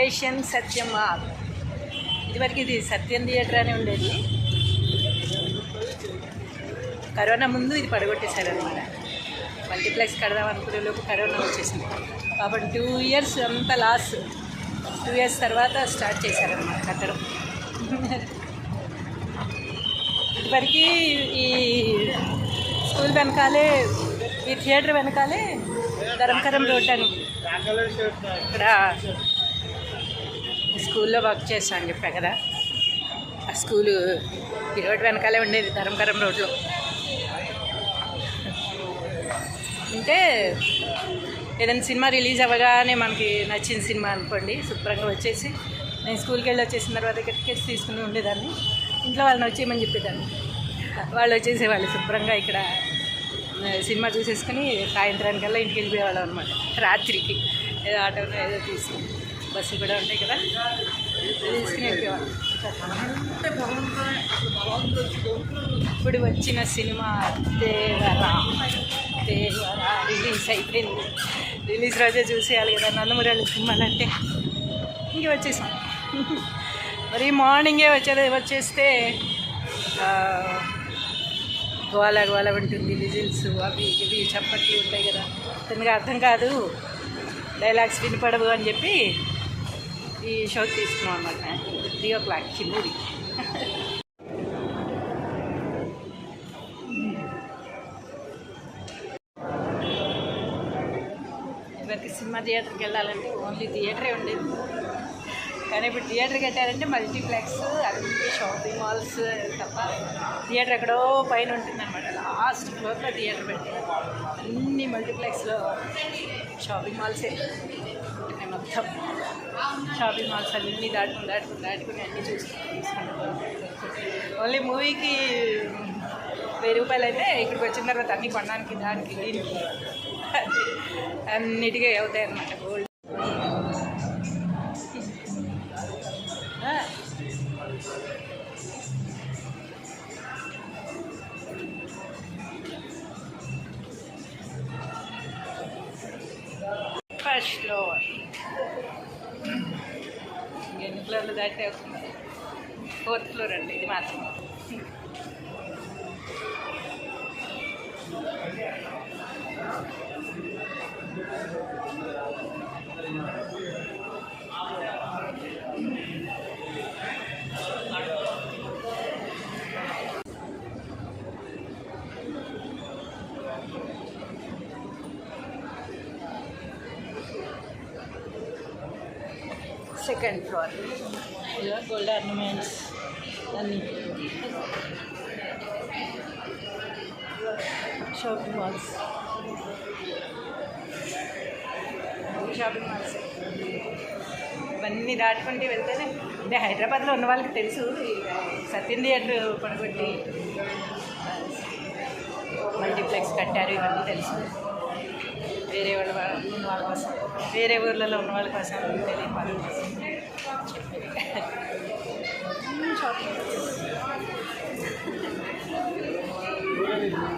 Asian సత్యం mall ఇదివరకు ఇది సత్యం theatre అని ఉండేది. కరోనా ముందు ఇది పడగొట్టేశారు అనమాట మల్టీప్లెక్స్ కడదాం అనుకునే లోపు కరోనా వచ్చేసింది. కాబట్టి టూ ఇయర్స్ అంతా లాస్. టూ ఇయర్స్ తర్వాత స్టార్ట్ చేశారనమాట కట్టడం. ఇదివరకు ఈ స్కూల్ వెనకాలే ఈ థియేటర్ వెనకాలే ధరంకరం రోడ్ అని. ఇక్కడ స్కూల్లో వర్క్ చేస్తాను అని చెప్పా కదా. ఆ స్కూలు ఈ రోడ్ వెనకాలే ఉండేది ధర్మకరం రోడ్లో. అంటే ఏదైనా సినిమా రిలీజ్ అవ్వగానే మనకి నచ్చిన సినిమా అనుకోండి శుభ్రంగా వచ్చేసి నేను స్కూల్కి వెళ్ళి వచ్చేసిన తర్వాత ఇక్కడ టికెట్స్ తీసుకుని ఉండేదాన్ని. ఇంట్లో వాళ్ళని వచ్చేయమని చెప్పేదాన్ని. వాళ్ళు వచ్చేసేవాళ్ళు శుభ్రంగా ఇక్కడ. సినిమా చూసేసుకుని సాయంత్రానికల్లా ఇంటికి వెళ్ళిపోయేవాళ్ళం అనమాట రాత్రికి. ఏదో ఆటోలో ఏదో తీసుకుని బస్సు కూడా ఉంటాయి కదా. తీసుకుని వెళ్ళిపోయేవాళ్ళం. ఇప్పుడు వచ్చిన సినిమా దేవరా. దేవరా రిలీజ్ అయిపోయింది. రిలీజ్ రోజే చూసేయాలి కదా నందమూరి సినిమాలు అంటే. ఇంక వచ్చేసాం. మరి మార్నింగే వచ్చే వచ్చేస్తే గోల గోల ఉంటుంది విజిల్స్ అవి ఇవి చప్పట్లు ఉంటాయి కదా. తనకి అర్థం కాదు. డైలాగ్స్ వినపడవు అని చెప్పి ఈ షో తీసుకున్నాం అనమాట త్రీ ఓ క్లాక్కి మూవీ ఇవరికి సినిమా థియేటర్కి వెళ్ళాలంటే ఓన్లీ థియేటరే ఉండేది. కానీ ఇప్పుడు థియేటర్ కట్టారంటే మల్టీప్లెక్స్ అది మాల్స్ తప్ప థియేటర్ ఎక్కడో పైన ఉంటుంది అనమాట లాస్ట్ ఫ్లోర్లో థియేటర్ పెట్టి అన్ని మల్టీప్లెక్స్లో షాపింగ్ మాల్సే. ఉంటున్నాయి మొత్తం షాపింగ్ మాల్స్ అన్నీ దాటుకుని దాటుకుని దాటుకుని అన్నీ చూసుకుని తీసుకుంటాం. ఓన్లీ మూవీకి వెయ్యి రూపాయలు అయితే ఇక్కడికి వచ్చిన తర్వాత అన్నీ కొనడానికి దానికి దీనికి అన్నిటికీ అవుతాయి అన్నమాట గోల్డ్ దాటే వస్తుంది ఫోర్త్ ఫ్లోర్ అండి ఇది మాత్రం సెకండ్ ఫ్లోర్ ఇలా గోల్డ్ ఆర్నమెంట్స్ అన్నీ. షాపింగ్ మాల్స్ షాపింగ్ మాల్స్ ఇవన్నీ దాటుకుంటే వెళ్తేనే అంటే హైదరాబాద్లో ఉన్న వాళ్ళకి తెలుసు సత్యం థియేటర్ పడగొట్టి మల్టీప్లెక్స్ కట్టారు ఇవన్నీ తెలుసు. వేరే వాళ్ళ ఉన్న వాళ్ళ కోసం వేరే ఊర్లలో ఉన్న వాళ్ళ కోసం తెలియని వాళ్ళ కోసం చెప్పేది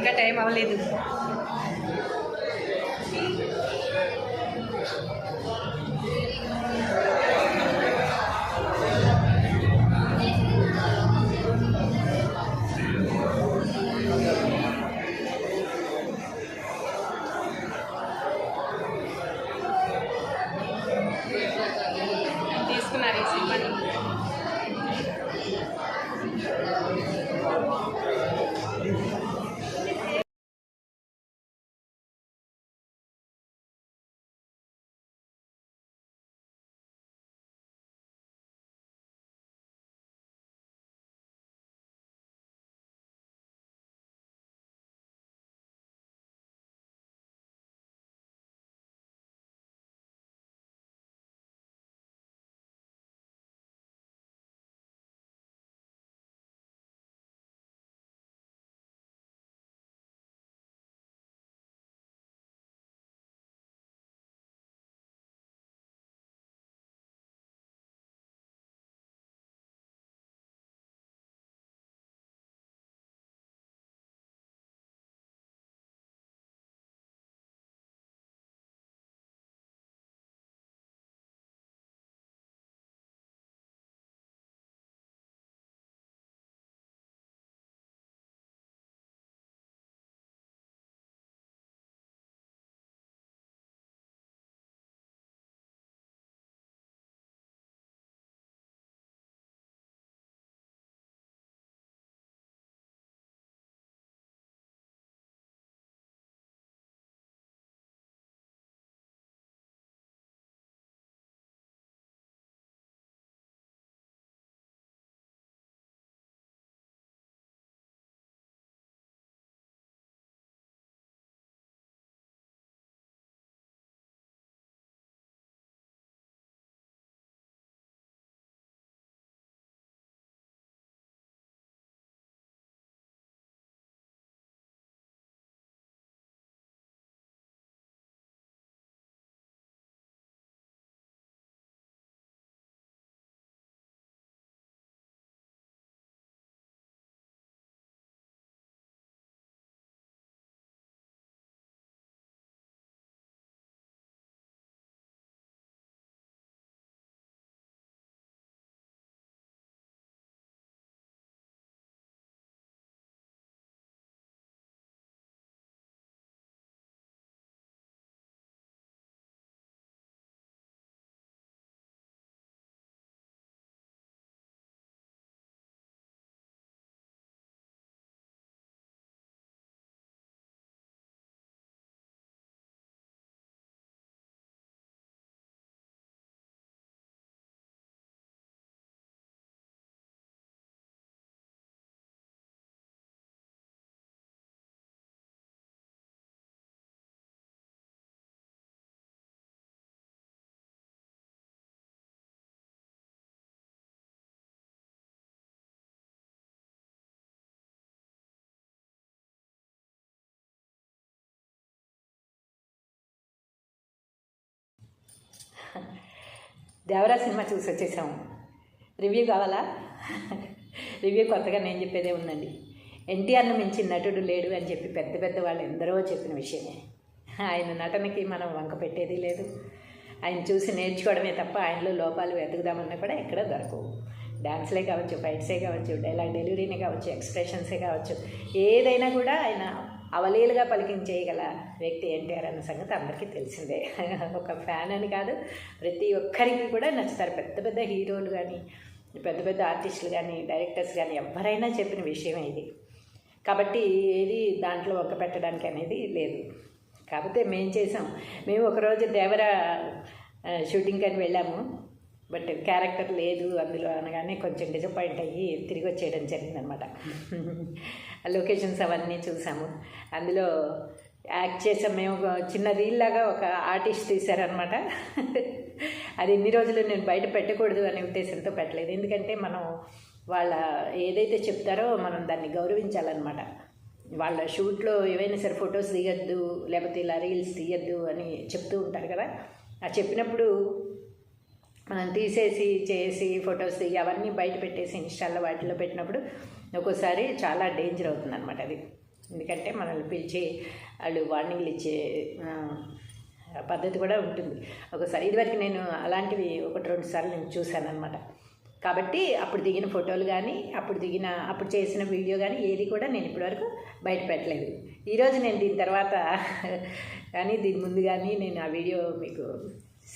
ఇంకా టైం అవ్వలేదు. దేవరా సినిమా చూసి వచ్చేసాము. రివ్యూ కావాలా? రివ్యూ కొత్తగా నేను చెప్పేదే ఉందండి. ఎన్టీఆర్ను మించిన నటుడు లేడు అని చెప్పి పెద్ద పెద్ద వాళ్ళు ఎందరో చెప్పిన విషయమే. ఆయన నటనకి మనం వంక పెట్టేది లేదు. ఆయన చూసి నేర్చుకోవడమే తప్ప ఆయనలో లోపాలు వెతుకుదామన్నా కూడా ఎక్కడ దొరకవు. డ్యాన్స్లే కావచ్చు ఫైట్సే కావచ్చు డైలాగ్ డెలివరీనే కావచ్చు ఎక్స్ప్రెషన్సే కావచ్చు ఏదైనా కూడా ఆయన అవలీలుగా పలికించేయగల వ్యక్తి ఎన్టీఆర్ అన్న సంగతి అందరికీ తెలిసిందే. ఒక ఫ్యాన్ అని కాదు ప్రతి ఒక్కరికి కూడా నచ్చుతారు. పెద్ద పెద్ద హీరోలు కానీ పెద్ద పెద్ద ఆర్టిస్టులు కానీ డైరెక్టర్స్ కానీ ఎవరైనా చెప్పిన విషయమే ఇది. కాబట్టి ఏది దాంట్లో ఒక్క పెట్టడానికి అనేది లేదు. కాకపోతే మేము చేసాం. మేము ఒకరోజు దేవర షూటింగ్కి షూటింగ్ అని వెళ్ళాము. బట్ క్యారెక్టర్ లేదు అందులో అనగానే కొంచెం డిసప్పాయింట్ అయ్యి తిరిగి వచ్చేయడం జరిగిందనమాట. లొకేషన్స్ అవన్నీ చూసాము. అందులో యాక్ట్ చేసాం మేము ఒక చిన్న రీల్ లాగా ఒక ఆర్టిస్ట్ తీశారనమాట. అది ఇన్ని రోజులు నేను బయట పెట్టకూడదు అనే ఉద్దేశంతో పెట్టలేదు. ఎందుకంటే మనం వాళ్ళ ఏదైతే చెప్తారో మనం దాన్ని గౌరవించాలన్నమాట వాళ్ళ షూట్లో ఏవైనా సరే ఫొటోస్ తీయద్దు లేకపోతే ఇలా రీల్స్ తీయద్దు అని చెప్తూ ఉంటారు కదా. ఆ చెప్పినప్పుడు తీసేసి చేసి ఫొటోస్ అవన్నీ బయట పెట్టేసి ఇన్స్టాల్లో వాటిలో పెట్టినప్పుడు ఒక్కోసారి చాలా డేంజర్ అవుతుంది అనమాట అది. ఎందుకంటే మనల్ని పిలిచి వాళ్ళు వార్నింగ్లు ఇచ్చే పద్ధతి కూడా ఉంటుంది. ఒకసారి ఇదివరకు నేను అలాంటివి ఒకటి రెండు సార్లు నేను చూశాను అనమాట కాబట్టి అప్పుడు దిగిన ఫోటోలు కానీ అప్పుడు దిగిన అప్పుడు చేసిన వీడియో కానీ ఏది కూడా నేను ఇప్పటివరకు బయట పెట్టలేదు. ఈరోజు నేను దీని తర్వాత కానీ దీని ముందు కానీ నేను ఆ వీడియో మీకు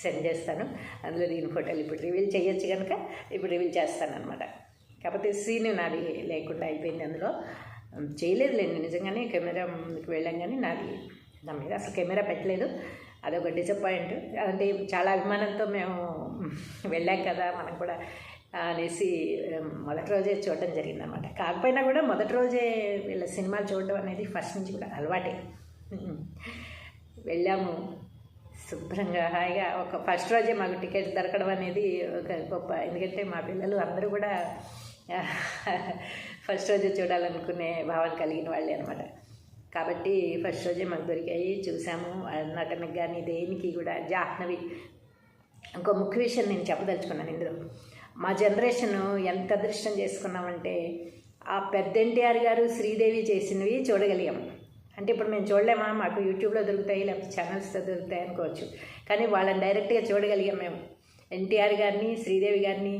సెండ్ చేస్తాను. అందులో దీని ఫోటోలు ఇప్పుడు రివీల్ చేయొచ్చు కనుక ఇప్పుడు రివీల్ చేస్తాను అనమాట కాకపోతే సీన్ నాది లేకుండా అయిపోయింది అందులో. చేయలేదులేండి నిజంగానే కెమెరా ముందుకు వెళ్ళాం కానీ నాది నా మీద అసలు కెమెరా పెట్టలేదు. అదొక డిసప్పాయింట్ అంటే చాలా అభిమానంతో మేము వెళ్ళాం కదా మనం కూడా అనేసి మొదటి రోజే చూడటం జరిగిందనమాట కాకపోయినా కూడా మొదటి రోజే వీళ్ళ సినిమాలు చూడడం అనేది ఫస్ట్ నుంచి కూడా అలవాటే. వెళ్ళాము. శుభ్రంగా హాయిగా ఒక ఫస్ట్ రోజే మాకు టికెట్ దొరకడం అనేది ఒక గొప్ప. ఎందుకంటే మా పిల్లలు అందరూ కూడా ఫస్ట్ రోజే చూడాలనుకునే భావన కలిగిన వాళ్ళే అనమాట కాబట్టి ఫస్ట్ రోజే మాకు దొరికాయి చూసాము. ఆ నటనకు కానీ దేనికి కూడా జాహ్నవి. ఇంకో ముఖ్య విషయం నేను చెప్పదలుచుకున్నాను ఇందులో. మా జనరేషన్ ఎంత అదృష్టం చేసుకున్నామంటే ఆ పెద్ద ఎన్టీఆర్ గారు శ్రీదేవి చేసినవి చూడగలిగాము అంటే ఇప్పుడు మేము చూడలేమా? మాకు యూట్యూబ్లో దొరుకుతాయి లేకపోతే ఛానల్స్లో దొరుకుతాయి అనుకోవచ్చు. కానీ వాళ్ళని డైరెక్ట్గా చూడగలిగాం మేము. ఎన్టీఆర్ గారిని శ్రీదేవి గారిని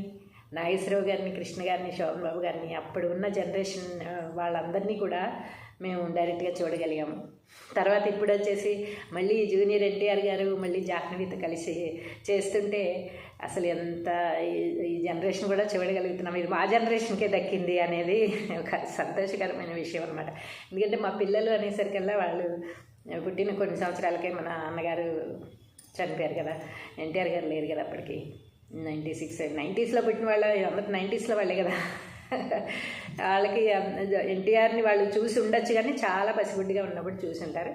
నాగేశ్వరరావు గారిని కృష్ణ గారిని శోభన్ బాబు గారిని అప్పుడు ఉన్న జనరేషన్ వాళ్ళందరినీ కూడా మేము డైరెక్ట్గా చూడగలిగాము. తర్వాత ఇప్పుడు వచ్చేసి మళ్ళీ జూనియర్ ఎన్టీఆర్ గారు మళ్ళీ జాహ్నవితో కలిసి చేస్తుంటే అసలు ఎంత ఈ జనరేషన్ కూడా చూడగలుగుతున్నాం. ఇది మా జనరేషన్కే దక్కింది అనేది ఒక సంతోషకరమైన విషయం అనమాట ఎందుకంటే మా పిల్లలు అనేసరికల్లా వాళ్ళు పుట్టిన కొన్ని సంవత్సరాలకే మన అన్నగారు చనిపోయారు కదా. ఎన్టీఆర్ గారు లేరు కదా అప్పటికి. నైంటీ సిక్స్ నైంటీస్లో పుట్టిన వాళ్ళు అందరు నైంటీస్లో వాళ్ళే కదా. వాళ్ళకి ఎన్టీఆర్ని వాళ్ళు చూసి ఉండొచ్చు కానీ చాలా పసిగుడ్డిగా ఉన్నప్పుడు చూసి ఉంటారు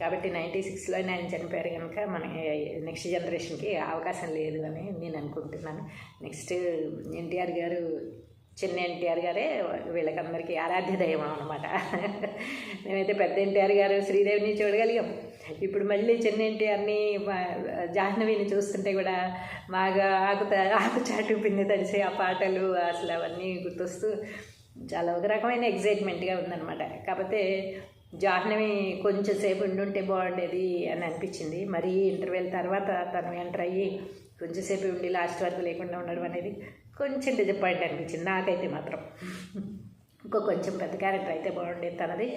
కాబట్టి నైంటీ సిక్స్లో ఆయన చనిపోయారు కనుక మన నెక్స్ట్ జనరేషన్కి అవకాశం లేదు అని నేను అనుకుంటున్నాను. నెక్స్ట్ ఎన్టీఆర్ గారు చిన్న ఎన్టీఆర్ గారే వీళ్ళకందరికీ ఆరాధ్య దైవం అనమాట మేమైతే పెద్ద ఎన్టీఆర్ గారు శ్రీదేవిని చూడగలిగాం. ఇప్పుడు మళ్ళీ చిన్న ఎన్టీఆర్ని జాహ్నవిని చూస్తుంటే కూడా బాగా ఆకు ఆకు చాటు పిండి తడిసి ఆ పాటలు అసలు అవన్నీ గుర్తొస్తూ చాలా ఒక రకమైన ఎగ్జైట్మెంట్గా ఉందన్నమాట. కాకపోతే జాహ్నవి కొంచెం సేపు ఉండుంటే బాగుండేది అని అనిపించింది. మరీ ఇంటర్వెల్ తర్వాత తను ఎంటర్ అయ్యి కొంచెంసేపు ఉండి లాస్ట్ వరకు లేకుండా ఉండడం అనేది కొంచెం డిజపాయింట్ అనిపించింది. నాకైతే మాత్రం. ఇంకో కొంచెం పెద్ద క్యారెక్టర్ అయితే బాగుండేది తనది.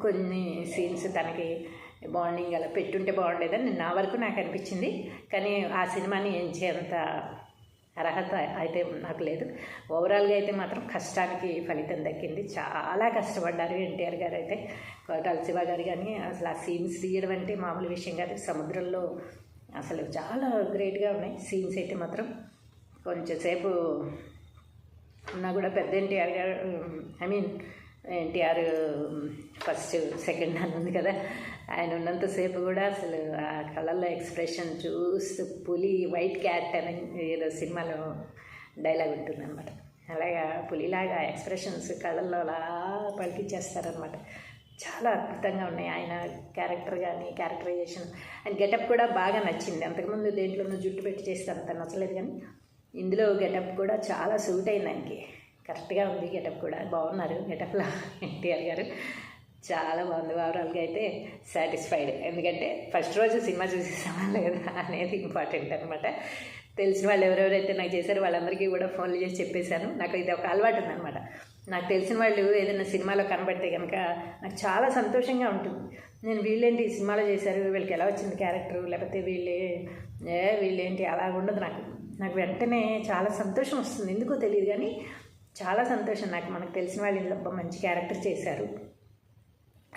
కొన్ని సీన్స్ తనకి బాండింగ్ అలా పెట్టుంటే బాగుండేదని నా వరకు నాకు అనిపించింది. కానీ ఆ సినిమాని ఎంచేంత అర్హత అయితే నాకు లేదు. ఓవరాల్గా అయితే మాత్రం కష్టానికి ఫలితం దక్కింది. చాలా కష్టపడ్డారు ఎన్టీఆర్ గారు అయితే. కోటాల శివ గారు కానీ అసలు ఆ సీన్స్ తీయడం అంటే మామూలు విషయం కాదు. సముద్రంలో అసలు చాలా గ్రేట్గా ఉన్నాయి. సీన్స్ అయితే మాత్రం కొంచెం సేపు ఉన్నా కూడా పెద్ద ఎన్టీఆర్ గారు I mean NTR first second అని ఉంది కదా. ఆయన ఉన్నంతసేపు కూడా అసలు ఆ కళల్లో ఎక్స్ప్రెషన్ చూస్తూ పులి వైట్ క్యాట్ అని ఏదో సినిమాలో డైలాగ్ ఉంటుందన్నమాట. అలాగా పులిలాగా ఎక్స్ప్రెషన్స్ కళల్లో అలా పలికిచ్చేస్తారనమాట చాలా అద్భుతంగా ఉన్నాయి ఆయన క్యారెక్టర్ కానీ క్యారెక్టరైజేషన్ ఆయన గెటప్ కూడా బాగా నచ్చింది. అంతకుముందు దేంట్లోనూ జుట్టు పెట్టి చేస్తే అంత నచ్చలేదు కానీ ఇందులో గెటప్ కూడా చాలా సూట్ అయింది ఆయనకి. కరెక్ట్గా ఉంది గెటప్ కూడా. బాగున్నారు గెటప్లో ఎన్టీఆర్ గారు. చాలా బాగుంది ఓవరాల్గా అయితే సాటిస్ఫైడ్ ఎందుకంటే ఫస్ట్ రోజు సినిమా చూసేసామా లేదా అనేది ఇంపార్టెంట్ అనమాట తెలిసిన వాళ్ళు ఎవరెవరైతే నాకు చేశారో వాళ్ళందరికీ కూడా ఫోన్లు చేసి చెప్పేశాను. నాకు ఇది ఒక అలవాటు ఉందన్నమాట. నాకు తెలిసిన వాళ్ళు ఏదైనా సినిమాలో కనబడితే కనుక నాకు చాలా సంతోషంగా ఉంటుంది. నేను వీళ్ళేంటి ఈ సినిమాలో చేశారు? వీళ్ళకి ఎలా వచ్చింది క్యారెక్టర్ లేకపోతే వీళ్ళే ఏ వీళ్ళేంటి? అలా ఉండదు నాకు. నాకు వెంటనే చాలా సంతోషం వస్తుంది. ఎందుకో తెలియదు కానీ చాలా సంతోషం నాకు. మనకు తెలిసిన వాళ్ళు ఇంట్లో మంచి క్యారెక్టర్ చేశారు.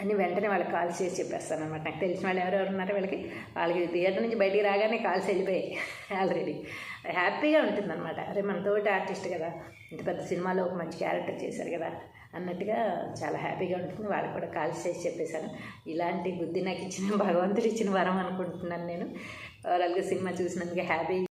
అని వెంటనే వాళ్ళకి కాల్ చేసి చెప్పేస్తాను అనమాట. నాకు తెలిసిన వాళ్ళు ఎవరెవరు ఉన్నారో వాళ్ళకి. వాళ్ళకి థియేటర్ నుంచి బయటికి రాగానే కాల్స్ వెళ్ళిపోయాయి ఆల్రెడీ హ్యాపీగా ఉంటుందన్నమాట. అరే మన తోటి ఆర్టిస్ట్ కదా. ఇంత పెద్ద సినిమాలో ఒక మంచి క్యారెక్టర్ చేశారు కదా అన్నట్టుగా చాలా హ్యాపీగా ఉంటుంది. వాళ్ళకి కూడా కాల్స్ చేసి చెప్పేశాను. ఇలాంటి బుద్ధి నాకు ఇచ్చిన భగవంతుడు ఇచ్చిన వరం అనుకుంటున్నాను నేను. ఓవరాల్గా సినిమా చూసినందుకు హ్యాపీ